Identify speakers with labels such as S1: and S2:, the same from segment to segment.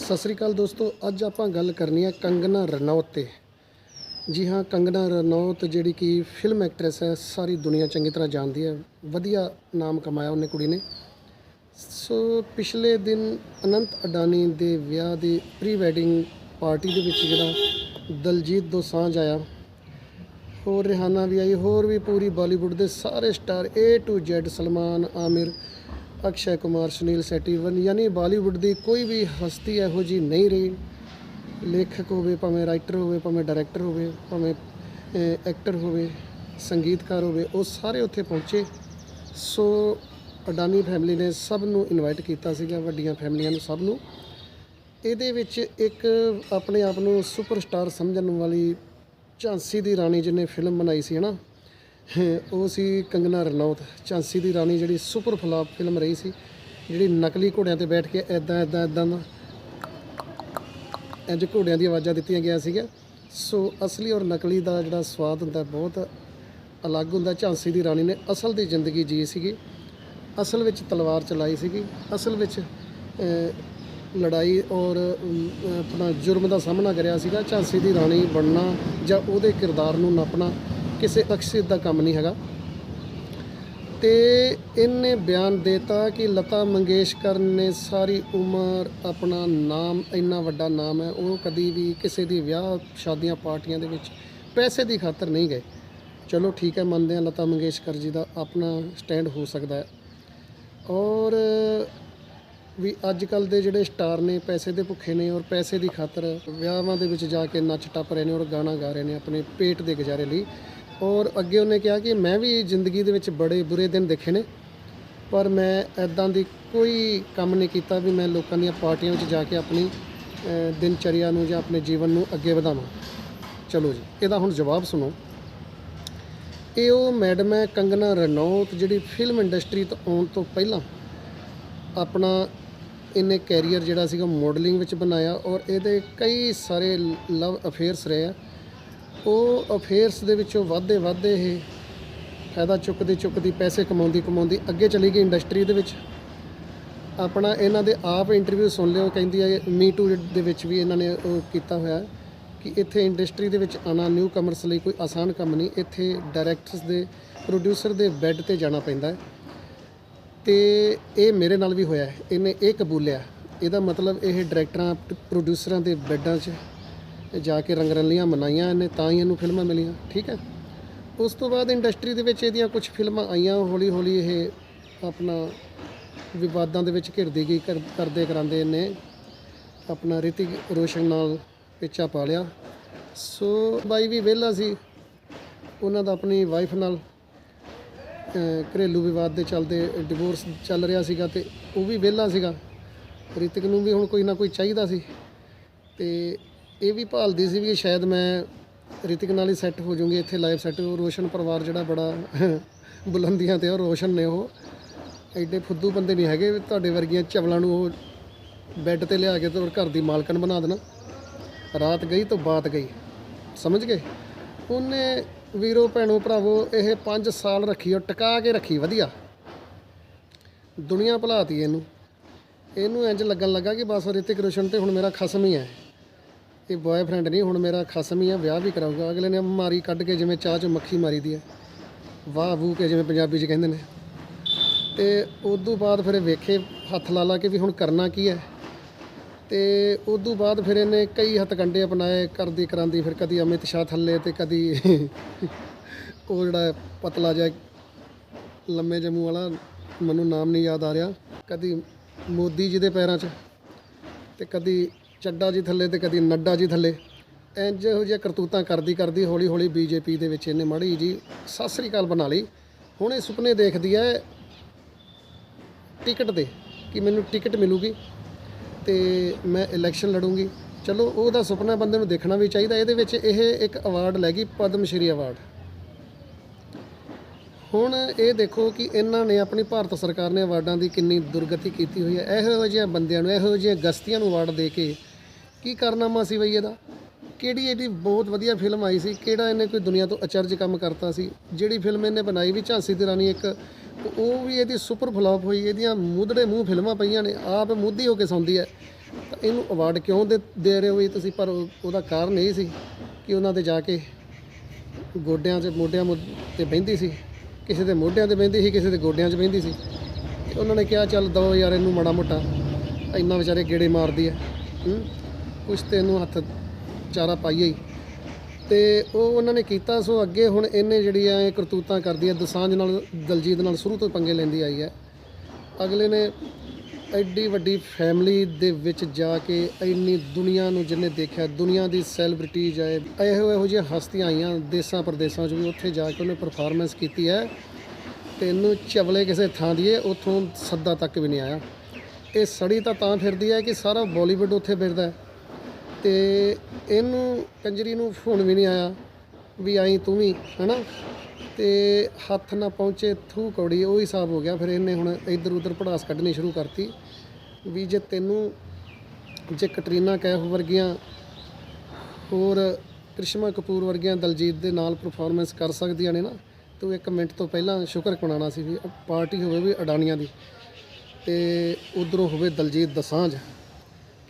S1: ਸਤਿ ਸ੍ਰੀ ਅਕਾਲ ਦੋਸਤੋ, ਅੱਜ ਆਪਾਂ ਗੱਲ ਕਰਨੀ ਹੈ ਕੰਗਨਾ ਰਣੌਤ ਤੇ। ਜੀ ਹਾਂ, ਕੰਗਨਾ ਰਣੌਤ ਜਿਹੜੀ ਕਿ ਫਿਲਮ ਐਕਟਰੈਸ ਹੈ, ਸਾਰੀ ਦੁਨੀਆ ਚੰਗੀ ਤਰ੍ਹਾਂ ਜਾਣਦੀ ਹੈ। ਵਧੀਆ ਨਾਮ ਕਮਾਇਆ ਉਹਨੇ ਕੁੜੀ ਨੇ। ਸੋ ਪਿਛਲੇ ਦਿਨ ਅਨੰਤ ਅਡਾਨੀ ਦੇ ਵਿਆਹ ਦੀ ਪ੍ਰੀ ਵੈਡਿੰਗ ਪਾਰਟੀ ਦੇ ਵਿੱਚ ਜਿਹੜਾ ਦਲਜੀਤ ਦੋਸਾਂਝ ਆਇਆ। ਹੋਰ ਰਿਹਾਨਾ ਵੀ ਆਈ, ਹੋਰ ਵੀ ਪੂਰੀ ਬਾਲੀਵੁੱਡ ਦੇ ਸਾਰੇ star A to Z, Salman, Aamir Akshay Kumar, Sunil Shetty one ਯਾਨੀ ਬਾਲੀਵੁੱਡ ਦੀ ਕੋਈ ਵੀ ਹਸਤੀ ਇਹੋ ਜੀ ਨਹੀਂ ਰਹੀ। ਲੇਖਕ ਹੋਵੇ, ਭਾਵੇਂ ਰਾਈਟਰ ਹੋਵੇ, ਭਾਵੇਂ ਡਾਇਰੈਕਟਰ ਹੋਵੇ, ਭਾਵੇਂ ਐਕਟਰ ਹੋਵੇ, ਸੰਗੀਤਕਾਰ ਹੋਵੇ, ਉਹ ਸਾਰੇ ਉੱਥੇ ਪਹੁੰਚੇ। ਸੋ, ਅਡਾਨੀ ਫੈਮਿਲੀ ਨੇ ਸਭ ਨੂੰ ਇਨਵਾਈਟ ਕੀਤਾ ਸੀਗਾ, ਵੱਡੀਆਂ ਫੈਮਲੀਆਂ ਨੂੰ ਸਭ ਨੂੰ। ਇਹਦੇ ਵਿੱਚ ਇੱਕ ਆਪਣੇ ਆਪ ਨੂੰ ਸੁਪਰਸਟਾਰ ਸਮਝਣ ਵਾਲੀ ਝਾਂਸੀ ਦੀ ਰਾਣੀ ਜਿਹਨੇ ਫਿਲਮ ਬਣਾਈ ਸੀ, ਹਨਾ? ਉਹ ਸੀ ਕੰਗਨਾ ਰਣੌਤ। ਝਾਂਸੀ ਦੀ ਰਾਣੀ ਜਿਹੜੀ ਸੁਪਰ ਫਲਾਪ ਫਿਲਮ ਰਹੀ ਸੀ, ਜਿਹੜੀ ਨਕਲੀ ਘੋੜਿਆਂ ਤੇ ਬੈਠ ਕੇ ਐਦਾਂ ਐਦਾਂ ਐਦਾਂ ਦਾ ਇੰਜ ਘੋੜਿਆਂ ਦੀ ਆਵਾਜ਼ਾਂ ਦਿੱਤੀਆਂ ਗਿਆ ਸੀਗਾ ਸੋ ਅਸਲੀ ਔਰ ਨਕਲੀ ਦਾ ਜਿਹੜਾ ਸਵਾਦ ਹੁੰਦਾ, ਬਹੁਤ ਅਲੱਗ ਹੁੰਦਾ। ਝਾਂਸੀ ਦੀ ਰਾਣੀ ਨੇ ਅਸਲ ਦੀ ਜ਼ਿੰਦਗੀ ਜੀ ਸੀਗੀ। ਅਸਲ ਵਿੱਚ ਤਲਵਾਰ ਚਲਾਈ ਸੀਗੀ। ਅਸਲ ਵਿੱਚ ਲੜਾਈ ਔਰ ਆਪਣਾ ਜੁਰਮ ਦਾ ਸਾਹਮਣਾ ਕਰਿਆ ਸੀਗਾ। ਝਾਂਸੀ ਦੀ ਰਾਣੀ ਬਣਨਾ ਜਾਂ ਉਹਦੇ ਕਿਰਦਾਰ ਨੂੰ ਨਾਪਣਾ ਕਿਸੇ ਅਕਸ਼ਿਤ ਦਾ ਕੰਮ ਨਹੀਂ ਹੈਗਾ। ਤੇ ਇਹਨੇ ਬਿਆਨ ਦੇਤਾ ਕਿ ਲਤਾ ਮੰਗੇਸ਼ਕਰ ਨੇ ਸਾਰੀ ਉਮਰ ਆਪਣਾ ਨਾਮ, ਇੰਨਾ ਵੱਡਾ ਨਾਮ ਹੈ, ਉਹ ਕਦੀ ਵੀ ਕਿਸੇ ਦੀ ਵਿਆਹ, ਸ਼ਾਦੀਆਂ, ਪਾਰਟੀਆਂ ਦੇ ਵਿੱਚ ਪੈਸੇ ਦੀ ਖਾਤਰ ਨਹੀਂ ਗਏ। ਚਲੋ ਠੀਕ ਹੈ, ਮੰਨਦੇ ਹਾਂ ਲਤਾ ਮੰਗੇਸ਼ਕਰ ਜੀ ਦਾ ਆਪਣਾ ਸਟੈਂਡ ਹੋ ਸਕਦਾ ਹੈ। ਔਰ ਵੀ ਅੱਜ ਕੱਲ ਦੇ ਜਿਹੜੇ ਸਟਾਰ ਨੇ, ਪੈਸੇ ਦੇ ਭੁੱਖੇ ਨੇ ਔਰ ਪੈਸੇ ਦੀ ਖਾਤਰ ਵਿਆਹਾਂ ਦੇ ਵਿੱਚ ਜਾ ਕੇ ਨੱਚ ਟੱਪ ਰਹੇ ਨੇ ਔਰ ਗਾਣਾ ਗਾ ਰਹੇ ਨੇ ਆਪਣੇ ਪੇਟ ਦੇ ਗੁਜ਼ਾਰੇ ਲਈ ਔਰ ਅੱਗੇ ਉਹਨੇ ਕਿਹਾ ਕਿ ਮੈਂ ਵੀ ਜ਼ਿੰਦਗੀ ਦੇ ਵਿੱਚ ਬੜੇ ਬੁਰੇ ਦਿਨ ਦੇਖੇ ਨੇ, ਪਰ ਮੈਂ ਐਦਾਂ ਦੀ ਕੋਈ ਕੰਮ ਨਹੀਂ ਕੀਤਾ ਵੀ ਮੈਂ ਲੋਕਾਂ ਦੀਆਂ ਪਾਰਟੀਆਂ ਵਿੱਚ ਜਾ ਕੇ ਆਪਣੀ ਦਿਨਚਰਿਆ ਨੂੰ ਜਾਂ ਆਪਣੇ ਜੀਵਨ ਨੂੰ ਅੱਗੇ ਵਧਾਵਾਂ। ਚਲੋ ਜੀ, ਇਹਦਾ ਹੁਣ ਜਵਾਬ ਸੁਣੋ। ਇਹ ਉਹ ਮੈਡਮ ਹੈ ਕੰਗਨਾ ਰਣੌਤ, ਜਿਹੜੀ ਫਿਲਮ ਇੰਡਸਟਰੀ ਤੋਂ ਆਉਣ ਤੋਂ ਪਹਿਲਾਂ ਆਪਣਾ ਇਹਨੇ ਕੈਰੀਅਰ ਜਿਹੜਾ ਸੀਗਾ ਮਾਡਲਿੰਗ ਵਿੱਚ ਬਣਾਇਆ ਔਰ ਇਹਦੇ ਕਈ ਸਾਰੇ ਲਵ ਅਫੇਅਰਸ ਰਹੇ ਆ। ਉਹ ਅਫੇਅਰਸ ਦੇ ਵਿੱਚੋਂ ਵਾਧੇ ਵਾਧੇ ਇਹ ਫਾਇਦਾ ਚੁੱਕਦੀ ਚੁੱਕਦੀ ਪੈਸੇ ਕਮਾਉਂਦੀ ਕਮਾਉਂਦੀ ਅੱਗੇ ਚਲੀ ਗਈ ਇੰਡਸਟਰੀ ਦੇ ਵਿੱਚ। ਆਪਣਾ ਇਹਨਾਂ ਦੇ ਆਪ ਇੰਟਰਵਿਊ ਸੁਣ ਲਿਓ, ਕਹਿੰਦੀ ਹੈ ਮੀ ਟੂ ਦੇ ਵਿੱਚ ਵੀ ਇਹਨਾਂ ਨੇ ਉਹ ਕੀਤਾ ਹੋਇਆ ਕਿ ਇੱਥੇ ਇੰਡਸਟਰੀ ਦੇ ਵਿੱਚ ਆਣਾ ਨਿਊ ਕਮਰਸ ਲਈ ਕੋਈ ਆਸਾਨ ਕੰਮ ਨਹੀਂ, ਇੱਥੇ ਡਾਇਰੈਕਟਰਸ ਦੇ ਪ੍ਰੋਡਿਊਸਰ ਦੇ ਬੈੱਡ ਤੇ ਜਾਣਾ ਪੈਂਦਾ ਹੈ। ਤੇ ਇਹ ਮੇਰੇ ਨਾਲ ਵੀ ਹੋਇਆ ਇਹਨੇ ਇਹ ਕਬੂਲਿਆ। ਇਹਦਾ ਮਤਲਬ ਇਹ ਡਾਇਰੈਕਟਰਾਂ ਪ੍ਰੋਡਿਊਸਰਾਂ ਦੇ ਬੈੱਡਾਂ 'ਚ ਜਾ ਕੇ ਰੰਗਰਲੀਆਂ ਮਨਾਈਆਂ, ਇਹਨੇ ਤਾਂ ਹੀ ਇਹਨੂੰ ਫਿਲਮਾਂ ਮਿਲੀਆਂ, ਠੀਕ ਹੈ? ਉਸ ਤੋਂ ਬਾਅਦ ਇੰਡਸਟਰੀ ਦੇ ਵਿੱਚ ਇਹਦੀਆਂ ਕੁਝ ਫਿਲਮਾਂ ਆਈਆਂ ਹੌਲੀ ਹੌਲੀ ਇਹ ਆਪਣਾ ਵਿਵਾਦਾਂ ਦੇ ਵਿੱਚ ਘਿਰਦੀ ਗਈ ਕਰਦੇ ਕਰਾਂਦੇ ਨੇ ਆਪਣਾ ਰਿਤਿਕ ਰੋਸ਼ਨ ਨਾਲ ਪਿੱਛਾ ਪਾ ਲਿਆ। ਸੋ ਬਾਈ ਵੀ ਵਿਹਲਾ ਸੀ, ਉਹਨਾਂ ਦਾ ਆਪਣੀ ਵਾਈਫ ਨਾਲ ਘਰੇਲੂ ਵਿਵਾਦ ਦੇ ਚੱਲਦੇ ਡਿਵੋਰਸ ਚੱਲ ਰਿਹਾ ਸੀਗਾ ਤੇ ਉਹ ਵੀ ਵਿਹਲਾ ਸੀਗਾ। ਰਿਤਿਕ ਨੂੰ ਵੀ ਹੁਣ ਕੋਈ ਨਾ ਕੋਈ ਚਾਹੀਦਾ ਸੀ ਤੇ ਇਹ ਵੀ ਭਾਲਦੀ ਸੀ ਵੀ ਸ਼ਾਇਦ ਮੈਂ ਰਿਤਿਕ ਨਾਲ ਹੀ ਸੈੱਟ ਹੋ ਜਾਊਂਗੀ, ਇੱਥੇ ਲਾਈਵ ਸੈੱਟ ਰੋਸ਼ਨ ਪਰਿਵਾਰ ਜਿਹੜਾ ਬੜਾ ਬੁਲੰਦੀਆਂ ਤੇ ਉਹ ਰੋਸ਼ਨ ਨੇ ਉਹ। ਐਡੇ ਫੁੱਦੂ ਬੰਦੇ ਨਹੀਂ ਹੈਗੇ, ਤੁਹਾਡੇ ਵਰਗੀਆਂ ਚਵਲਾਂ ਨੂੰ ਉਹ ਬੈੱਡ ਤੇ ਲਿਆ ਕੇ ਤੇ ਹੋਰ ਘਰ ਦੀ ਮਾਲਕਣ ਬਣਾ ਦੇਣਾ। ਰਾਤ ਗਈ ਤਾਂ ਬਾਤ ਗਈ। ਸਮਝ ਗਏ? ਉਹਨੇ ਵੀਰੋ, ਭੈਣੋ, ਭਰਾਵੋ, ਇਹ 5 ਸਾਲ ਰੱਖੀ, ਉਹ ਟਿਕਾ ਕੇ ਰੱਖੀ, ਵਧੀਆ। ਦੁਨੀਆ ਭੁਲਾਤੀ ਇਹਨੂੰ। ਇਹਨੂੰ ਇੰਜ ਲੱਗਣ ਲੱਗਾ ਕਿ ਬਸ ਰਿਤਿਕ, ਰੋਸ਼ਨ ਤੇ ਹੁਣ ਮੇਰਾ ਖਸਮ ਹੀ ਹੈ। ਇਹ ਬॉयਫ੍ਰੈਂਡ ਨਹੀਂ ਹੁਣ ਮੇਰਾ ਖਸਮ ਹੀ ਹੈ ਵਿਆਹ ਵੀ ਕਰਾਊਗਾ। ਅਗਲੇ ਨੇ ਮਾਰੀ ਕੱਢ ਕੇ ਜਿਵੇਂ ਚਾਹ ਚ ਮੱਖੀ ਮਾਰੀ ਦੀ ਹੈ ਵਾਹ ਵੂ ਕੇ ਜਿਵੇਂ ਪੰਜਾਬੀ ਚ ਕਹਿੰਦੇ ਨੇ। ਤੇ ਤੋਂ ਬਾਅਦ ਫਿਰ ਵੇਖੇ, ਹੱਥ ਲਾ ਲਾ ਕੇ ਵੀ ਹੁਣ ਕਰਨਾ ਕੀ ਹੈ। ਤੇ ਤੋਂ ਬਾਅਦ ਫਿਰ ਇਹਨੇ ਕਈ ਹਥਕੰਡੇ ਅਪਣਾਏ, ਕਰਦੀ ਕਰਾਂਦੀ, ਫਿਰ ਕਦੀ ਅਮਿਤ ਸ਼ਾਹ ਥੱਲੇ ਤੇ ਕਦੀ ਉਹ ਜਿਹੜਾ ਪਤਲਾ ਜਿਹਾ ਲੰਮੇ ਜਮੂ ਵਾਲਾ, ਮੈਨੂੰ ਨਾਮ ਨਹੀਂ ਯਾਦ ਆ ਰਿਹਾ। ਕਦੀ ਮੋਦੀ ਜੀ ਦੇ ਪੈਰਾਂ 'ਚ ਤੇ ਕਦੀ ਚੱਡਾ ਜੀ ਥੱਲੇ ਤੇ ਕਦੀ ਨੱਡਾ ਜੀ ਥੱਲੇ। ਇੰਜ ਇਹੋ ਜਿਹੀਆਂ ਕਰਤੂਤਾਂ ਕਰਦੀ ਕਰਦੀ ਹੌਲੀ ਹੌਲੀ ਬੀਜੇਪੀ ਦੇ ਵਿੱਚ ਇਹਨੇ ਮਾੜੀ ਜੀ ਸਤਿ ਸ੍ਰੀ ਅਕਾਲ ਬਣਾ ਲਈ। ਹੁਣ ਇਹ ਸੁਪਨੇ ਦੇਖਦੀ ਹੈ ਟਿਕਟ ਦੇ ਕਿ ਮੈਨੂੰ ਟਿਕਟ ਮਿਲੂਗੀ ਤੇ ਮੈਂ ਇਲੈਕਸ਼ਨ ਲੜੂੰਗੀ। ਚਲੋ, ਉਹਦਾ ਸੁਪਨਾ ਬੰਦੇ ਨੂੰ ਦੇਖਣਾ ਵੀ ਚਾਹੀਦਾ। ਇਹਦੇ ਵਿੱਚ ਇਹ ਇੱਕ ਅਵਾਰਡ ਲੈ ਗਈ ਪਦਮ ਸ਼੍ਰੀ ਅਵਾਰਡ ਹੁਣ ਇਹ ਦੇਖੋ ਕਿ ਇਹਨਾਂ ਨੇ ਆਪਣੀ ਭਾਰਤ ਸਰਕਾਰ ਨੇ ਅਵਾਰਡਾਂ ਦੀ ਕਿੰਨੀ ਦੁਰਗਤੀ ਕੀਤੀ ਹੋਈ ਹੈ। ਇਹੋ ਜਿਹੇ ਬੰਦਿਆਂ ਨੂੰ, ਇਹੋ ਜਿਹੀਆਂ ਗਸਤੀਆਂ ਨੂੰ ਅਵਾਰਡ ਦੇ ਕੇ ਕੀ ਕਾਰਨਾਮਾ ਸੀ ਬਈ ਇਹਦਾ? ਕਿਹੜੀ ਇਹਦੀ ਬਹੁਤ ਵਧੀਆ ਫਿਲਮ ਆਈ ਸੀ? ਕਿਹੜਾ ਇਹਨੇ ਕੋਈ ਦੁਨੀਆ ਤੋਂ ਅਚਰਜ ਕੰਮ ਕਰਤਾ ਸੀ? ਜਿਹੜੀ ਫਿਲਮ ਇਹਨੇ ਬਣਾਈ ਵੀ ਝਾਂਸੀ ਦੀ ਰਾਣੀ ਇੱਕ, ਉਹ ਵੀ ਇਹਦੀ ਸੁਪਰ ਫਲॉप ਹੋਈ। ਇਹਦੀਆਂ ਮੁੱਧੜੇ ਮੂੰਹ ਫਿਲਮਾਂ ਪਈਆਂ ਨੇ, ਆਪ ਮੁੱਧੀ ਹੋ ਕੇ ਸੌਂਦੀ ਹੈ। ਤਾਂ ਇਹਨੂੰ ਅਵਾਰਡ ਕਿਉਂ ਦੇ ਦੇ ਰਹੇ ਹੋ ਤੁਸੀਂ? ਪਰ ਉਹਦਾ ਕਾਰਨ ਇਹ ਸੀ ਕਿ ਉਹਨਾਂ ਦੇ ਜਾ ਕੇ ਗੋਡਿਆਂ 'ਚ, ਮੋਢਿਆਂ ਮੁ- ਤੇ ਬਹਿੰਦੀ ਸੀ। ਕਿਸੇ ਦੇ ਮੋਢਿਆਂ ਤੇ ਬਹਿੰਦੀ ਸੀ, ਕਿਸੇ ਦੇ ਗੋਡਿਆਂ 'ਚ ਬਹਿੰਦੀ ਸੀ। ਤੇ ਉਹਨਾਂ ਨੇ ਕਿਹਾ, ਚੱਲ ਦੋ ਯਾਰ, ਇਹਨੂੰ ਮਾੜਾ ਮੋਟਾ। ਇੰਨਾ ਵਿਚਾਰੇ ਗੇੜੇ ਮਾਰਦੀ ਹੈ। ਹੂੰ? ਕੁਛ ਤੇ ਇਹਨੂੰ ਹੱਥ ਚਾਰਾ ਪਾਈਏ ਹੀ। ਤੇ ਉਹ ਉਹਨਾਂ ਨੇ ਕੀਤਾ, ਸੋ ਅੱਗੇ ਹੁਣ ਇਹਨੇ ਜਿਹੜੀ ਆ ਇਹ ਕਰਤੂਤਾਂ ਕਰਦੀ ਹੈ ਦਸਾਂਝ ਨਾਲ, ਦਲਜੀਤ ਨਾਲ ਸ਼ੁਰੂ ਤੋਂ ਪੰਗੇ ਲੈਂਦੀ ਆਈ ਹੈ। ਅਗਲੇ ਨੇ ਐਡੀ ਵੱਡੀ ਫੈਮਿਲੀ ਦੇ ਵਿੱਚ ਜਾ ਕੇ ਇੰਨੀ ਦੁਨੀਆ ਨੂੰ ਜਿਹਨੇ ਦੇਖਿਆ, ਦੁਨੀਆ ਦੀ ਸੈਲੀਬ੍ਰਿਟੀਜ਼ ਆਏ ਇਹੋ ਇਹੋ ਜਿਹੀਆਂ ਹਸਤੀਆਂ ਆਈਆਂ ਦੇਸਾਂ ਪ੍ਰਦੇਸਾਂ 'ਚ ਵੀ, ਉੱਥੇ ਜਾ ਕੇ ਉਹਨੇ ਪਰਫਾਰਮੈਂਸ ਕੀਤੀ ਹੈ। ਤੇ ਇਹਨੂੰ ਚਵਲੇ ਕਿਸੇ ਥਾਂ ਦੀਏ ਉੱਥੋਂ ਸੱਦਾ ਤੱਕ ਵੀ ਨਹੀਂ ਆਇਆ। ਇਹ ਸੜੀ ਤਾਂ ਤਾਂ ਫਿਰਦੀ ਹੈ ਕਿ ਸਾਰਾ ਬਾਲੀਵੁੱਡ ਉੱਥੇ ਫਿਰਦਾ ਹੈ। ਤੇ ਇਹਨੂੰ ਕੰਜਰੀ ਨੂੰ ਫੋਨ ਵੀ ਨਹੀਂ ਆਇਆ ਵੀ ਆਈ ਤੂੰ ਵੀ, ਹਨਾ? ਤੇ ਹੱਥ ਨਾ ਪਹੁੰਚੇ ਥੂ ਕੌੜੀ, ਉਹ ਹਿਸਾਬ ਹੋ ਗਿਆ। ਫਿਰ ਇਹਨੇ ਹੁਣ ਇੱਧਰ ਉੱਧਰ ਪੜਾਸ ਕੱਢਣੀ ਸ਼ੁਰੂ ਕਰਤੀ ਵੀ ਜੇ ਤੈਨੂੰ, ਜੇ ਕਟਰੀਨਾ ਕੈਫ ਵਰਗੀਆਂ ਹੋਰ ਕ੍ਰਿਸ਼ਮਾ ਕਪੂਰ ਵਰਗੀਆਂ ਦਲਜੀਤ ਦੇ ਨਾਲ ਪਰਫਾਰਮੈਂਸ ਕਰ ਸਕਦੀਆਂ ਨੇ ਨਾ, ਤੂੰ ਇੱਕ ਮਿੰਟ ਤੋਂ ਪਹਿਲਾਂ ਸ਼ੁਕਰ ਮਨਾਉਣਾ ਸੀ ਵੀ ਪਾਰਟੀ ਹੋਵੇ ਵੀ ਅਡਾਨੀਆਂ ਦੀ ਤੇ ਉਧਰੋਂ ਹੋਵੇ ਦਲਜੀਤ ਦਸਾਂਝ।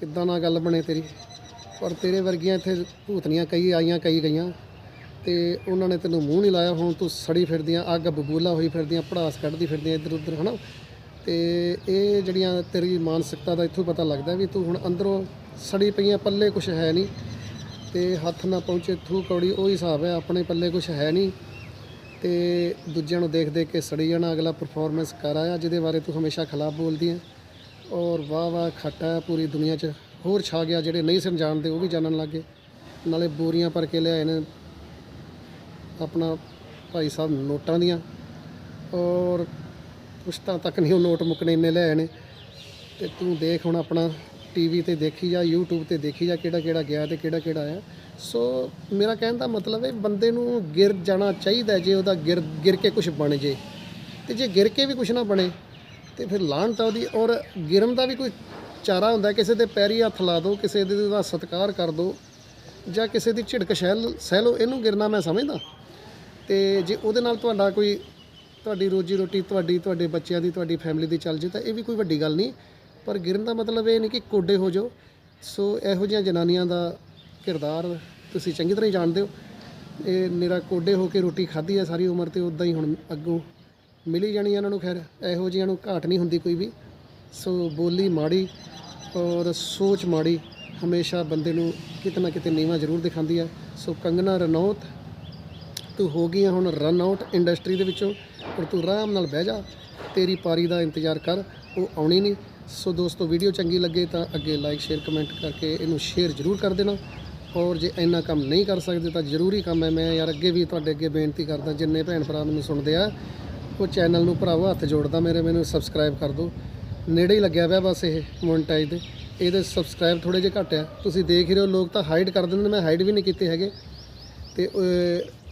S1: ਕਿੱਦਾਂ ਨਾ ਗੱਲ ਬਣੇ ਤੇਰੀ? ਪਰ ਤੇਰੇ ਵਰਗੀਆਂ ਇੱਥੇ ਭੂਤਨੀਆਂ ਕਈ ਆਈਆਂ, ਕਈ ਗਈਆਂ ਤੇ ਉਹਨਾਂ ਨੇ ਤੈਨੂੰ ਮੂੰਹ ਨਹੀਂ ਲਾਇਆ। ਹੁਣ ਤੂੰ ਸੜੀ ਫਿਰਦੀਆਂ, ਅੱਗ ਬਬੂਲਾ ਹੋਈ ਫਿਰਦੀਆਂ, ਪੜਾਸ ਕੱਢਦੀ ਫਿਰਦੀਆਂ ਇੱਧਰ ਉੱਧਰ, ਹਨਾ? ਤੇ ਇਹ ਜਿਹੜੀਆਂ ਤੇਰੀ ਮਾਨਸਿਕਤਾ ਦਾ ਇੱਥੋਂ ਪਤਾ ਲੱਗਦਾ ਵੀ ਤੂੰ ਹੁਣ ਅੰਦਰੋਂ ਸੜੀ ਪਈਆਂ, ਪੱਲੇ ਕੁਝ ਹੈ ਨਹੀਂ ਤੇ ਹੱਥ ਨਾ ਪਹੁੰਚੇ ਥੂ ਕੌੜੀ, ਉਹ ਹਿਸਾਬ ਹੈ, ਆਪਣੇ ਪੱਲੇ ਕੁਝ ਹੈ ਨਹੀਂ ਤੇ ਦੂਜਿਆਂ ਨੂੰ ਦੇਖ ਦੇਖ ਕੇ ਸੜੀ ਜਾਣਾ। ਅਗਲਾ ਪਰਫਾਰਮੈਂਸ ਕਰ ਆਇਆ, ਜਿਹਦੇ ਬਾਰੇ ਤੂੰ ਹਮੇਸ਼ਾ ਖਿਲਾਫ ਬੋਲਦੀ ਹੈ। ਔਰ ਵਾਹ ਵਾਹ ਖੱਟਾ ਹੈ ਪੂਰੀ ਦੁਨੀਆ 'ਚ। ਹੋਰ ਛਾ ਗਿਆ, ਜਿਹੜੇ ਨਹੀਂ ਸਮਝਾਣਦੇ ਉਹ ਵੀ ਜਾਣਨ ਲੱਗੇ ਨਾਲੇ ਬੋਰੀਆਂ ਭਰ ਕੇ ਲਿਆਏ ਨੇ ਆਪਣਾ ਭਾਈ ਸਾਹਿਬ ਨੋਟਾਂ ਦੀਆਂ। ਔਰ ਪੁਸ਼ਤਾਂ ਤੱਕ ਨਹੀਂ ਉਹ ਨੋਟ ਮੁੱਕਣੇ, ਇੰਨੇ ਲਿਆਏ ਨੇ। ਤੇ ਤੂੰ ਦੇਖ ਹੁਣ ਆਪਣਾ ਟੀਵੀ ਤੇ ਦੇਖੀ ਜਾ, YouTube ਤੇ ਦੇਖੀ ਜਾ, ਕਿਹੜਾ ਕਿਹੜਾ ਗਿਆ ਤੇ ਕਿਹੜਾ ਕਿਹੜਾ ਆਇਆ। ਸੋ ਮੇਰਾ ਕਹਿਣ ਦਾ ਮਤਲਬ ਹੈ, ਬੰਦੇ ਨੂੰ ਗਿਰ ਜਾਣਾ ਚਾਹੀਦਾ ਜੇ ਉਹਦਾ ਗਿਰ ਗਿਰ ਕੇ ਕੁਝ ਬਣ ਜੇ। ਤੇ ਜੇ ਗਿਰ ਕੇ ਵੀ ਕੁਝ ਨਾ ਬਣੇ, ਤੇ ਫਿਰ ਲਾਹਣ ਤਾਂ ਉਹਦੀ। ਔਰ ਗਿਰਨ ਦਾ ਵੀ ਕੋਈ ਚਾਰਾ ਹੁੰਦਾ ਕਿਸੇ ਦੇ ਪੈਰੀ ਹੱਥ ਲਾ ਦਿਓ, ਕਿਸੇ ਦੇ ਦਾ ਸਤਿਕਾਰ ਕਰ ਦਿਓ ਜਾਂ ਕਿਸੇ ਦੀ ਝਿੜਕ ਸ਼ਹਿਲ ਸਹਿ ਲਓ ਇਹਨੂੰ ਗਿਰਨਾ ਮੈਂ ਸਮਝਦਾ। ਤੇ ਜੇ ਉਹਦੇ ਨਾਲ ਤੁਹਾਡਾ ਕੋਈ, ਤੁਹਾਡੀ ਰੋਜੀ ਰੋਟੀ ਤੁਹਾਡੀ, ਤੁਹਾਡੇ ਬੱਚਿਆਂ ਦੀ, ਤੁਹਾਡੀ ਫੈਮਿਲੀ ਦੀ ਚੱਲ ਜੇ ਤਾਂ ਇਹ ਵੀ ਕੋਈ ਵੱਡੀ ਗੱਲ ਨਹੀਂ। ਪਰ ਗਿਰਨ ਦਾ ਮਤਲਬ ਇਹ ਨਹੀਂ ਕਿ ਕੋਡੇ ਹੋ ਜਾਓ। ਸੋ ਇਹੋ ਜਿਹੀਆਂ ਜਨਾਨੀਆਂ ਦਾ ਕਿਰਦਾਰ ਤੁਸੀਂ ਚੰਗੀ ਤਰ੍ਹਾਂ ਹੀ ਜਾਣਦੇ ਹੋ। ਇਹ ਮੇਰਾ ਕੋਡੇ ਹੋ ਕੇ ਰੋਟੀ ਖਾਧੀ ਹੈ ਸਾਰੀ ਉਮਰ ਤੇ ਉਦਾਂ ਹੀ ਹੁਣ ਅੱਗੋਂ ਮਿਲੀ ਜਾਣੀ ਇਹਨਾਂ ਨੂੰ ਖੈਰ। ਇਹੋ ਜਿਹੀਆਂ ਨੂੰ ਘਾਟ ਨਹੀਂ ਹੁੰਦੀ ਕੋਈ ਵੀ। ਸੋ ਬੋਲੀ ਮਾੜੀ ਔਰ ਸੋਚ ਮਾੜੀ ਹਮੇਸ਼ਾ ਬੰਦੇ ਨੂੰ ਕਿਤੇ ਨਾ ਕਿਤੇ ਨੀਵਾ ਜ਼ਰੂਰ ਦਿਖਾਉਂਦੀ ਹੈ। ਸੋ ਕੰਗਨਾ ਰਣੌਤ, ਤੂੰ ਹੋ ਗਈ ਆ ਹੁਣ ਰਨ ਆਊਟ ਇੰਡਸਟਰੀ ਦੇ ਵਿੱਚੋਂ ਔਰ ਤੂੰ ਆਰਾਮ ਨਾਲ ਬਹਿ ਜਾ, ਤੇਰੀ ਪਾਰੀ ਦਾ ਇੰਤਜ਼ਾਰ ਕਰ, ਉਹ ਆਉਣੀ ਨਹੀਂ। ਸੋ ਦੋਸਤੋ, ਵੀਡੀਓ ਚੰਗੀ ਲੱਗੇ ਤਾਂ ਅੱਗੇ ਲਾਈਕ ਸ਼ੇਅਰ ਕਮੈਂਟ ਕਰਕੇ ਇਹਨੂੰ ਸ਼ੇਅਰ ਜ਼ਰੂਰ ਕਰ ਦੇਣਾ। ਔਰ ਜੇ ਇੰਨਾ ਕੰਮ ਨਹੀਂ ਕਰ ਸਕਦੇ ਤਾਂ ਜ਼ਰੂਰੀ ਕੰਮ ਹੈ। ਮੈਂ ਯਾਰ ਅੱਗੇ ਵੀ ਤੁਹਾਡੇ ਅੱਗੇ ਬੇਨਤੀ ਕਰਦਾ, ਜਿੰਨੇ ਭੈਣ ਭਰਾ ਮੈਨੂੰ ਸੁਣਦੇ ਆ, ਉਹ ਚੈਨਲ ਨੂੰ ਭਰਾਵੋ, ਹੱਥ ਜੋੜਦਾ ਮੇਰੇ, ਮੈਨੂੰ ਸਬਸਕ੍ਰਾਈਬ ਕਰ ਦਿਓ। ਨੇੜੇ ਹੀ ਲੱਗਿਆ ਪਿਆ ਬਸ ਇਹ ਮੋਨਟਾਈਜ਼ ਦੇ ਇਹਦੇ ਸਬਸਕ੍ਰਾਈਬ ਥੋੜੇ ਜਿਹਾ ਘੱਟ ਆ। ਤੁਸੀਂ ਦੇਖ ਰਹੇ ਹੋ, ਲੋਕ ਤਾਂ ਹਾਈਡ ਕਰ ਦਿੰਦੇ ਮੈਂ ਹਾਈਡ ਵੀ ਨਹੀਂ ਕੀਤੇ ਹੈਗੇ। ਤੇ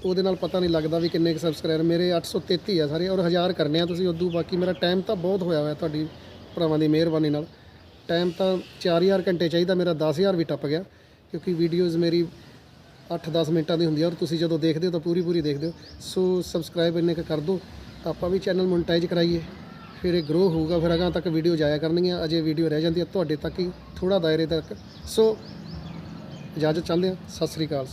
S1: ਉਹਦੇ ਨਾਲ ਪਤਾ ਨਹੀਂ ਲੱਗਦਾ ਵੀ ਕਿੰਨੇ ਕੁ ਸਬਸਕ੍ਰਾਈਬਰ ਮੇਰੇ 833 ਆ ਸਾਰੇ, ਔਰ 1000 ਕਰਨੇ ਆ ਤੁਸੀਂ, ਉਦੋਂ ਬਾਕੀ ਮੇਰਾ ਟਾਈਮ ਤਾਂ ਬਹੁਤ ਹੋਇਆ ਹੋਇਆ ਤੁਹਾਡੀ ਭਰਾਵਾਂ ਦੀ ਮਿਹਰਬਾਨੀ ਨਾਲ। ਟਾਈਮ ਤਾਂ 4000 ਘੰਟੇ ਚਾਹੀਦਾ, ਮੇਰਾ 10000 ਵੀ ਟੱਪ ਗਿਆ, ਕਿਉਂਕਿ ਵੀਡੀਓਜ਼ ਮੇਰੀ 8-10 ਮਿੰਟਾਂ ਦੀ ਹੁੰਦੀ ਆ, ਔਰ ਤੁਸੀਂ ਜਦੋਂ ਦੇਖਦੇ ਹੋ ਤਾਂ ਪੂਰੀ ਪੂਰੀ ਦੇਖਦੇ ਹੋ। ਸੋ ਸਬਸਕ੍ਰਾਈਬ ਇੰਨੇ ਕੁ ਕਰ ਦਿਓ। ਆਪਾਂ ਵੀ ਚੈਨਲ ਮੋਨਟਾਈਜ਼ ਕਰਾਈਏ। ਫਿਰ ਇਹ ਗਰੋ ਹੋਊਗਾ, ਫਿਰ ਅਗਾਂ ਤੱਕ ਵੀਡੀਓ ਜਾਇਆ ਕਰਨਗੀਆਂ, ਅਜੇ ਵੀਡੀਓ ਰਹਿ ਜਾਂਦੀ ਹੈ ਤੁਹਾਡੇ ਤੱਕ ਹੀ ਥੋੜਾ ਦਾਇਰੇ ਤੱਕ। ਸੋ ਇਜਾਜ਼ਤ ਚਾਹੁੰਦੇ ਹਾਂ। ਸਤਿ ਸ੍ਰੀ ਅਕਾਲ